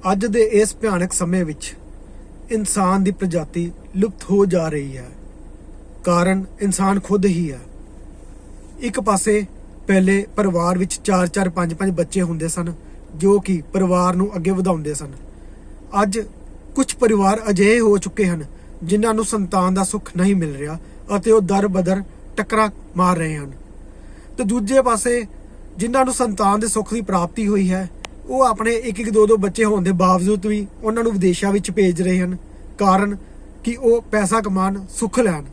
ਅੱਜ ਦੇ ਇਸ ਭਿਆਨਕ ਸਮੇਂ ਵਿੱਚ ਇਨਸਾਨ ਦੀ ਪ੍ਰਜਾਤੀ ਲੁਪਤ ਹੋ ਜਾ ਰਹੀ ਹੈ। ਕਾਰਨ ਇਨਸਾਨ ਖੁਦ ਹੀ ਹੈ। ਇੱਕ ਪਾਸੇ ਪਹਿਲੇ ਪਰਿਵਾਰ ਵਿੱਚ 4-4 5-5 ਬੱਚੇ ਹੁੰਦੇ ਸਨ, ਜੋ ਕਿ ਪਰਿਵਾਰ ਨੂੰ ਅੱਗੇ ਵਧਾਉਂਦੇ ਸਨ। ਅੱਜ ਕੁਝ ਪਰਿਵਾਰ ਅਜਿਹੇ ਹੋ ਚੁੱਕੇ ਹਨ, ਜਿਨ੍ਹਾਂ ਨੂੰ ਸੰਤਾਨ ਦਾ ਸੁੱਖ ਨਹੀਂ ਮਿਲ ਰਿਹਾ ਅਤੇ ਉਹ ਦਰ ਬਦਰ ਟੱਕਰਾਂ ਮਾਰ ਰਹੇ ਹਨ। ਤੇ ਦੂਜੇ ਪਾਸੇ ਜਿਨ੍ਹਾਂ ਨੂੰ ਸੰਤਾਨ ਦੇ ਸੁੱਖ ਦੀ ਪ੍ਰਾਪਤੀ ਹੋਈ ਹੈ ਉਹ ਆਪਣੇ ਇੱਕ ਇੱਕ ਦੋ ਦੋ ਬੱਚੇ ਹੋਣ ਦੇ ਬਾਵਜੂਦ ਵੀ ਉਹਨਾਂ ਨੂੰ ਵਿਦੇਸ਼ਾਂ ਵਿੱਚ ਭੇਜ ਰਹੇ ਹਨ, ਕਾਰਨ ਕਿ ਉਹ ਪੈਸਾ ਕਮਾਉਣ ਸੁੱਖ ਲੈਣ।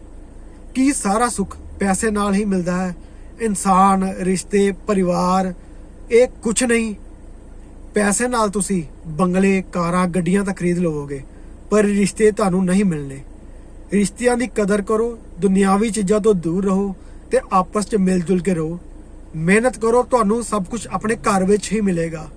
ਕੀ ਸਾਰਾ ਸੁੱਖ ਪੈਸੇ ਨਾਲ ਹੀ ਮਿਲਦਾ ਹੈ? ਇਨਸਾਨ, ਰਿਸ਼ਤੇ, ਪਰਿਵਾਰ, ਇਹ ਕੁਝ ਨਹੀਂ। ਪੈਸੇ ਨਾਲ ਤੁਸੀਂ ਬੰਗਲੇ, ਕਾਰਾਂ, ਗੱਡੀਆਂ ਤਾਂ ਖਰੀਦ ਲਵੋਗੇ, ਪਰ ਰਿਸ਼ਤੇ ਤੁਹਾਨੂੰ ਨਹੀਂ ਮਿਲਣੇ। ਰਿਸ਼ਤਿਆਂ ਦੀ ਕਦਰ ਕਰੋ, ਦੁਨਿਆਵੀ ਚੀਜ਼ਾਂ ਤੋਂ ਦੂਰ ਰਹੋ ਤੇ ਆਪਸ 'ਚ ਮਿਲ ਜੁਲ ਕੇ ਰਹੋ। ਮਿਹਨਤ ਕਰੋ, ਤੁਹਾਨੂੰ ਸਭ ਕੁਝ ਆਪਣੇ ਘਰ ਵਿੱਚ ਹੀ ਮਿਲੇਗਾ।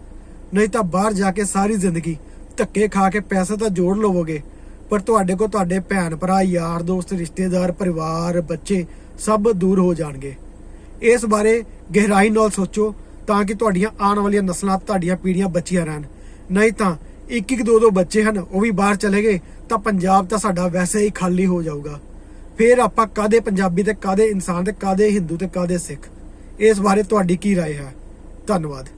ਨਹੀਂ ਤਾਂ ਬਾਹਰ ਜਾ ਕੇ ਸਾਰੀ ਜ਼ਿੰਦਗੀ ਧੱਕੇ ਖਾ ਕੇ ਪੈਸੇ ਤਾਂ ਜੋੜ ਲਵੋਗੇ ਪਰ ਤੁਹਾਡੇ ਕੋਲ ਤੁਹਾਡੇ ਭੈਣ ਭਰਾ ਯਾਰ ਦੋਸਤ ਰਿਸ਼ਤੇਦਾਰ ਪਰਿਵਾਰ ਬੱਚੇ ਸਭ ਦੂਰ ਹੋ ਜਾਣਗੇ ਇਸ ਬਾਰੇ ਗਹਿਰਾਈ ਨਾਲ ਸੋਚੋ ਤਾਂ ਕਿ ਤੁਹਾਡੀਆਂ ਆਉਣ ਵਾਲੀਆਂ ਨਸਲਾਂ ਤੁਹਾਡੀਆਂ ਪੀੜ੍ਹੀਆਂ ਬਚੀਆਂ ਰਹਿਣ ਨਹੀਂ ਤਾਂ ਇੱਕ ਇੱਕ ਦੋ ਦੋ ਬੱਚੇ ਹਨ ਉਹ ਵੀ ਬਾਹਰ ਚਲੇ ਗਏ ਤਾਂ ਪੰਜਾਬ ਤਾਂ ਸਾਡਾ ਵੈਸੇ ਹੀ ਖਾਲੀ ਹੋ ਜਾਊਗਾ ਫਿਰ ਆਪਾਂ ਕਾਦੇ ਪੰਜਾਬੀ ਤੇ ਕਾਦੇ ਇਨਸਾਨ ਤੇ ਕਾਦੇ ਹਿੰਦੂ ਤੇ ਕਾਦੇ ਸਿੱਖ ਇਸ ਬਾਰੇ ਤੁਹਾਡੀ ਕੀ رائے ਹੈ ਧੰਨਵਾਦ